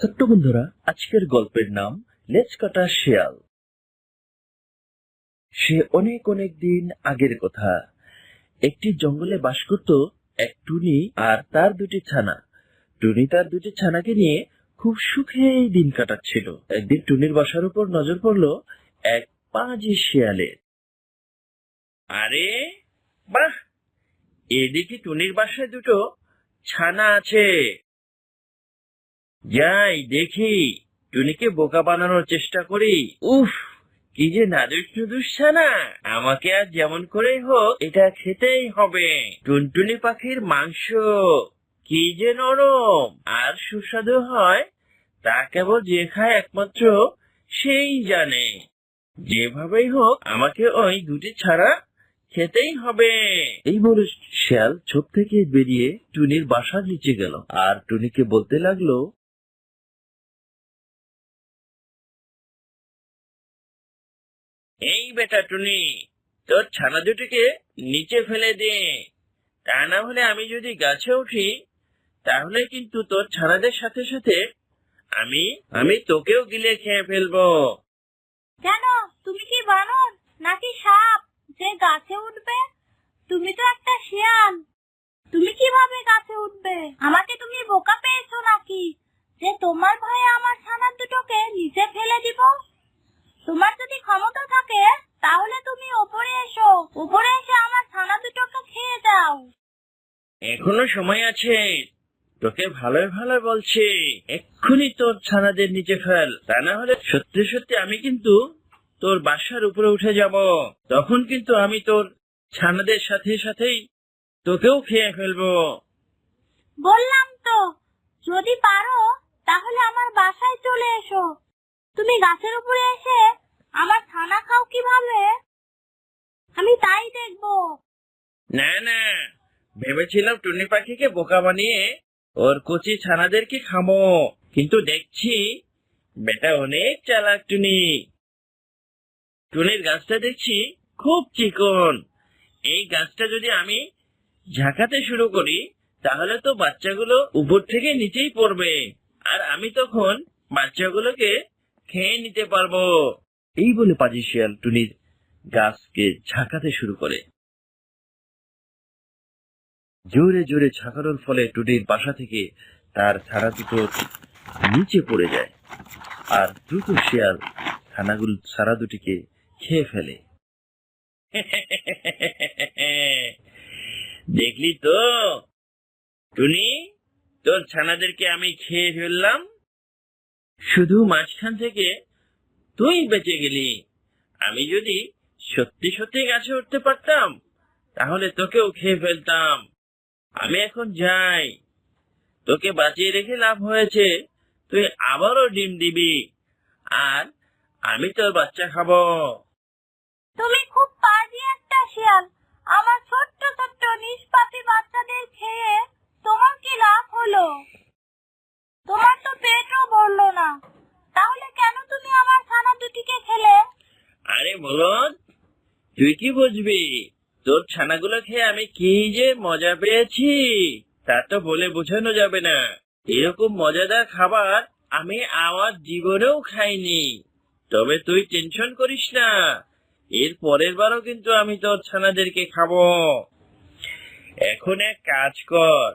ছোট্ট বন্ধুরা, আজকের গল্পের নাম লেজ কাটা শিয়াল। সে অনেক অনেক দিন আগের কথা। একটি জঙ্গলে বাস করত এক টুনি আর তার দুটি ছানা। টুনি তার দুটি ছানাকে নিয়ে খুব সুখেই দিন কাটাচ্ছিল। একদিন টুনির বাসার উপর নজর পড়ল এক পাঁজি শিয়ালের আরে, বাহ! এদিকে টুনির বাসায় দুটো ছানা আছে। যাই, দেখি। টুনিকে বোকা বানানোর চেষ্টা করি। উফ, কি যে নাদুস নুদুস আমাকে আর যেমন করেই হোক, এটা খেতেই হবে। টুনটুনি পাখির মাংস কি যে নরম। আর সুস্বাদু হয়, তা কেবল যে খায় একমাত্র সেই জানে। যেভাবেই হোক, আমাকে ওই দুটি ছাড়া খেতেই হবে। এই বলে শিয়াল ছোপ থেকে বেরিয়ে টুনির বাসার নিচে গেল। আর টুনিকে বলতে লাগল বেটা টুনি, তোর ছানা দুটিকে নিচে ফেলে দে। তা না হলে আমি যদি গাছে উঠি, তাহলে কিন্তু তোর ছানাদের সাথে সাথে আমি আমি তোকেও গিলে খেয়ে ফেলব। কেন? তুমি কি বানর নাকি সাপ যে গাছে উঠবে তুমি তো একটা শিয়াল তুমি কীভাবে গাছে উঠবে আমাকে তুমি বোকা পেয়েছ নাকি যে তোমার ভয়ে আমার ছানার দুটোকে নিচে ফেলে দিব তোমার যদি ক্ষমতা থাকে তাহলে তুমি ওপরে এসো ওপরে এসে আমার ছানা দুটোকে খেয়ে যাও এখনও সময় আছে। তোকে ভালোই ভালো বলছি এক্ষুনি তোর ছানাদের নিচে ফেল। তা না হলে সত্যি সত্যি আমি কিন্তু তোর বাসার উপরে উঠে যাব। তখন কিন্তু আমি তোর ছানাদের সাথে সাথেই তোকেও খেয়ে ফেলব। বললাম তো যদি পারো তাহলে আমার বাসায় চলে এসো। তুমি গাছের উপরে এসে আমার ছানা খাও কীভাবে? আমি তাই দেখব। না না ভেবেছিলাম টুনি পাখিকে বোকা বানিয়ে ওর কচি ছানাদেরকে খামো, কিন্তু দেখছি বেটা অনেক চালাক টুনি। টুনির গাছটা দেখছি খুব চিকন। এই গাছটা যদি আমি ঝাঁকাতে শুরু করি, তাহলে তো বাচ্চাগুলো উপর থেকে নিচেই পড়বে, আর আমি তখন বাচ্চাগুলোকে খেয়ে নিতে পারব। এই বলে পাজি শিয়াল টুনির গাছকে ঝাঁকাতে শুরু করে। জোরে জোরে ঝাঁকানোর ফলে টুনির বাসা থেকে তার ছাড়া দুটো নিচে পড়ে যায় আর দ্রুত শিয়াল ছানাগুলো ছাড়া দুটিকে খেয়ে ফেলে। দেখলি তো? টুনি, তোর ছানাদেরকে আমি খেয়ে ফেললাম। শুধু মাঝখান থেকে তুই বেঁচে গেলি। আমি যদি সত্যি সত্যি গাছে উঠতে পারতাম, তাহলে তোকেও খেয়ে ফেলতাম। আমি এখন যাই। তোকে বাঁচিয়ে রেখে লাভ হয়েছে তুই আবারও ডিম দিবি। আর আমি তোর বাচ্চা খাব। তুমি খুব পাজি একটা শিয়াল। আমার ছোট্ট ছোট্ট নিষ্পাপী বাচ্চাদের খেয়ে তোমার কি লাভ হলো? তোমার তো পেটও ভরলো না। তাহলে কেন তুমি আমার ছানা দুটিকে খেলে? আরে বলদ তুই কি বুঝবি? তোর ছানাগুলো খেয়ে আমি কি যে মজা পেয়েছি? তা তো বলে বোঝানো যাবে না। এরকম মজাদার খাবার আমি আমার জীবনেও খাইনি। তবে তুই টেনশন করিস না। এর পরের বারও কিন্তু আমি তোর ছানাদেরকে খাব। এখন এক কাজ কর,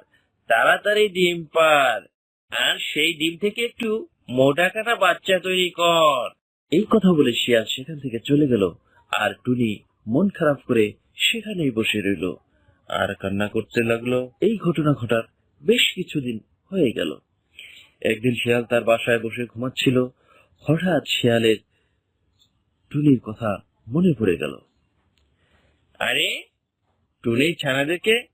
তাড়াতাড়ি ডিম পার আর সেই ডিম থেকে একটু মোটা কাটা বাচ্চা তৈরি কর। এই কথা বলে শিয়াল সেখান থেকে চলে গেল। আর টুনি মন খারাপ করে সেখানেই বসে রইল। আর কান্না করতে লাগল, এই ঘটনা ঘটার বেশ কিছুদিন হয়ে গেল। একদিন শিয়াল তার বাসায় বসে ঘুমাচ্ছিল, হঠাৎ শিয়ালের টুনির কথা মনে পড়ে গেল। আরে, টুনির ছানাদেরকে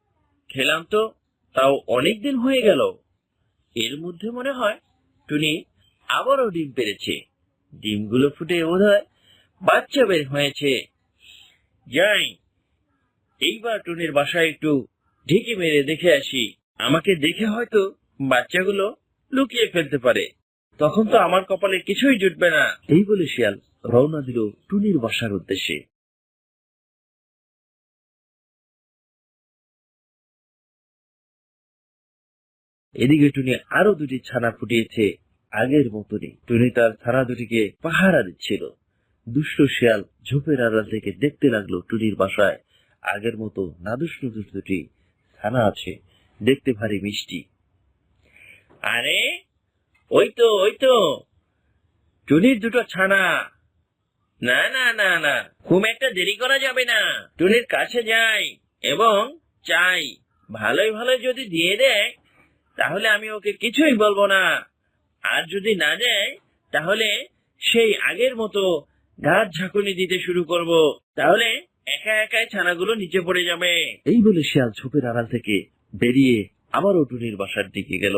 খেলাম তো, তাও অনেক দিন হয়ে গেল। এর মধ্যে মনে হয় টুনি আবারও ডিম পেরেছে। ডিমগুলো ফুটে বোধ হয় বাচ্চা বের হয়েছে। যাই এইবার টুনির বাসায় একটু ঢেকে মেরে দেখে আসি। আমাকে দেখে হয়তো বাচ্চাগুলো লুকিয়ে ফেলতে পারে। তখন তো আমার কপালে কিছুই জুটবে না। এই বলে শিয়াল রওনা দিল টুনির বাসার উদ্দেশ্যে। এদিকে টুনি আরও দুটি ছানা ফুটিয়েছে আগের মতনই। টুনি তার ছানা দুটিকে পাহারা দিচ্ছিল। দুষ্ট শিয়াল ঝোপের আড়াল থেকে দেখতে লাগল টুনির বাসায় আগের মতো নাদুস নুদুস দুটি ছানা আছে, দেখতে ভারী মিষ্টি। আরে ওই তো ওই তো টুনির দুটো ছানা। না না না না, খুব একটা দেরি করা যাবে না। টুনির কাছে যাই এবং চাই। ভালোই ভালো যদি দিয়ে দেয়, তাহলে আমি ওকে কিছুই বলব না। আর যদি না দেয়, তাহলে সেই আগের মতো ঘাট ঝাঁকুনি দিতে শুরু করব। তাহলে একা একাই ছানাগুলো নিচে পড়ে যাবে। এই বলে শিয়াল ঝোপের আড়াল থেকে বেরিয়ে আবারও টুনির বাসার দিকে গেল।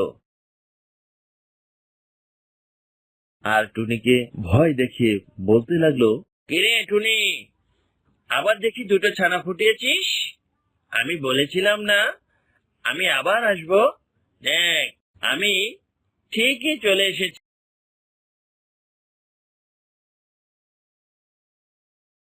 আর টুনিকে ভয় দেখিয়ে বলতে লাগল কিরে টুনি আবার দেখি দুটো ছানা ফুটিয়েছিস? আমি বলেছিলাম না আমি আবার আসব। দেখ আমি ঠিকই চলে এসেছি।